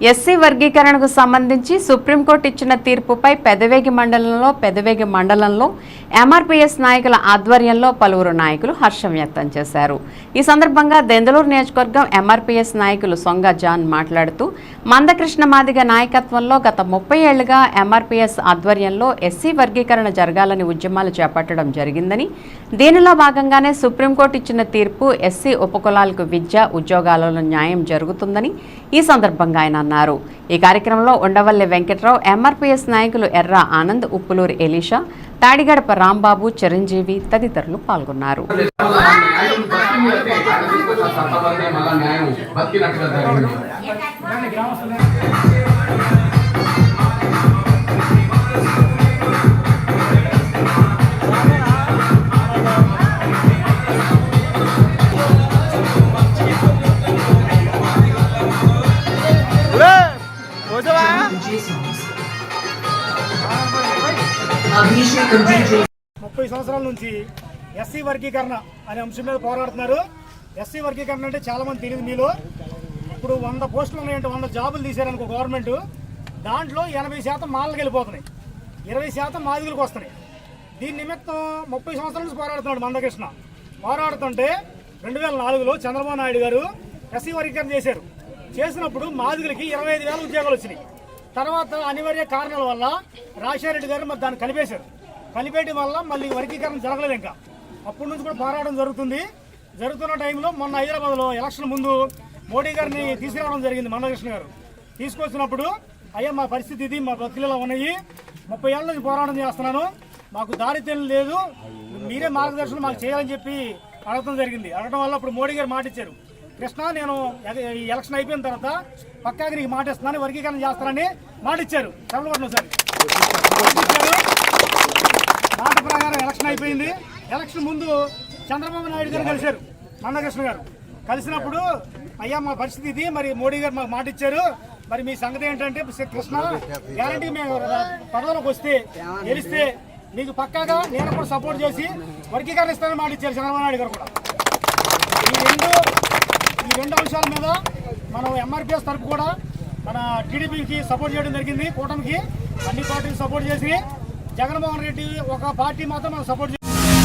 SC వర్గీకరణకు సంబంధించి supreme court ఇచ్చిన తీర్పుపై పెదవేగి మండలంలో పెదవేగి మండలంలో ఎంఆర్పీఎస్ నాయకుల ఆధ్వర్యంలో పలువురు నాయకులు హర్షం వ్యక్తం చేశారు. ఈ సందర్భంగా దెందలూరు నియోజకవర్గం ఎంఆర్పీఎస్ నాయకులు సొంగ జాన్ మాట్లాడుతూ మందకృష్ణ మాదిగ నాయకత్వంలో గత ముప్పై ఏళ్ళుగా ఎంఆర్పీఎస్ ఆధ్వర్యంలో ఎస్సీ వర్గీకరణ జరగాలని ఉద్యమాలు చేపట్టడం జరిగిందని దీనిలో భాగంగానే సుప్రీంకోర్టు ఇచ్చిన తీర్పు ఎస్సీ ఉపకులాలకు విద్య ఉద్యోగాలలో న్యాయం జరుగుతుందని ఈ సందర్భంగా ఆయన అన్నారు. ఈ కార్యక్రమంలో ఉండవల్లి వెంకట్రావు ఎంఆర్పీఎస్ నాయకులు ఎర్ర ఆనంద్ ఉప్పులూరి ఎలీషా తాడిగడప రాంబాబు చిరంజీవి తదితరులు పాల్గొన్నారు. న్యాయం ముప్పై సంవత్సరాల నుంచి ఎస్సీ వర్గీకరణ అనే అంశం మీద పోరాడుతున్నారు. ఎస్సీ వర్గీకరణ అంటే చాలా మంది తెలియదు మీలో. ఇప్పుడు వంద పోస్టులు ఉన్నాయంటే వంద జాబులు తీశారనుకో గవర్నమెంట్. దాంట్లో ఎనభై శాతం మాలకి వెళ్ళిపోతున్నాయి. ఇరవై శాతం మాదిగులకు వస్తున్నాయి. దీని నిమిత్తం ముప్పై సంవత్సరాల నుంచి పోరాడుతున్నాడు మందకృష్ణ. పోరాడుతుంటే రెండు వేల నాలుగులో చంద్రబాబు నాయుడు గారు ఎస్సీ వర్గీకరణ చేశారు. చేసినప్పుడు మాదిగులకి ఇరవై ఐదు వేల ఉద్యోగాలు వచ్చినాయి. తర్వాత అనివార్య కారణాల వల్ల రాజశేఖరెడ్డి గారు మరి దాన్ని కలిపేశారు. కలిపేయడం వల్ల మళ్ళీ వర్గీకరణ జరగలేదు ఇంకా. అప్పటి నుంచి కూడా పోరాటం జరుగుతుంది. జరుగుతున్న టైంలో మొన్న హైదరాబాద్లో ఎలక్షన్ ముందు మోడీ గారిని తీసుకురావడం జరిగింది మందకృష్ణ గారు. తీసుకొచ్చినప్పుడు అయ్యా మా పరిస్థితి ఇది మా బతుకులలో ఉన్నాయి. ముప్పై ఏళ్ళ నుంచి పోరాటం చేస్తున్నాను. మాకు దారిద్ర్యం లేదు. మీరే మార్గదర్శనం మాకు చేయాలని చెప్పి అడగడం జరిగింది. అడగడం వల్ల ఇప్పుడు మోడీ గారు మాటిచ్చారు. కృష్ణ నేను ఎలక్షన్ అయిపోయిన తర్వాత పక్కాగా నీకు మాట ఇస్తున్నాను వర్గీకరణ చేస్తానని మాట ఇచ్చారు. చంద్రబాబు సార్. మాట ప్రకారం ఎలక్షన్ అయిపోయింది. ఎలక్షన్ ముందు చంద్రబాబు నాయుడు గారు కలిశారు మందకృష్ణ గారు. కలిసినప్పుడు అయ్యా మా పరిస్థితి ఇది. మరి మోడీ గారు మాకు మాట ఇచ్చారు. మరి మీ సంగతి ఏంటంటే కృష్ణ గ్యారంటీ మేము పదవులకు వస్తే గెలిస్తే మీకు పక్కాగా నేను కూడా సపోర్ట్ చేసి వర్గీకరణ ఇస్తానని మాట ఇచ్చారు చంద్రబాబు నాయుడు గారు కూడా. ఈ రెండు ఈ రెండు అంశాల మీద మనం ఎంఆర్పిఎస్ తరపు కూడా మన టీడీపీకి సపోర్ట్ చేయడం జరిగింది. కూటమికి అన్ని పార్టీలు సపోర్ట్ చేసి జగన్మోహన్ రెడ్డి ఒక పార్టీ మాత్రం మనం సపోర్ట్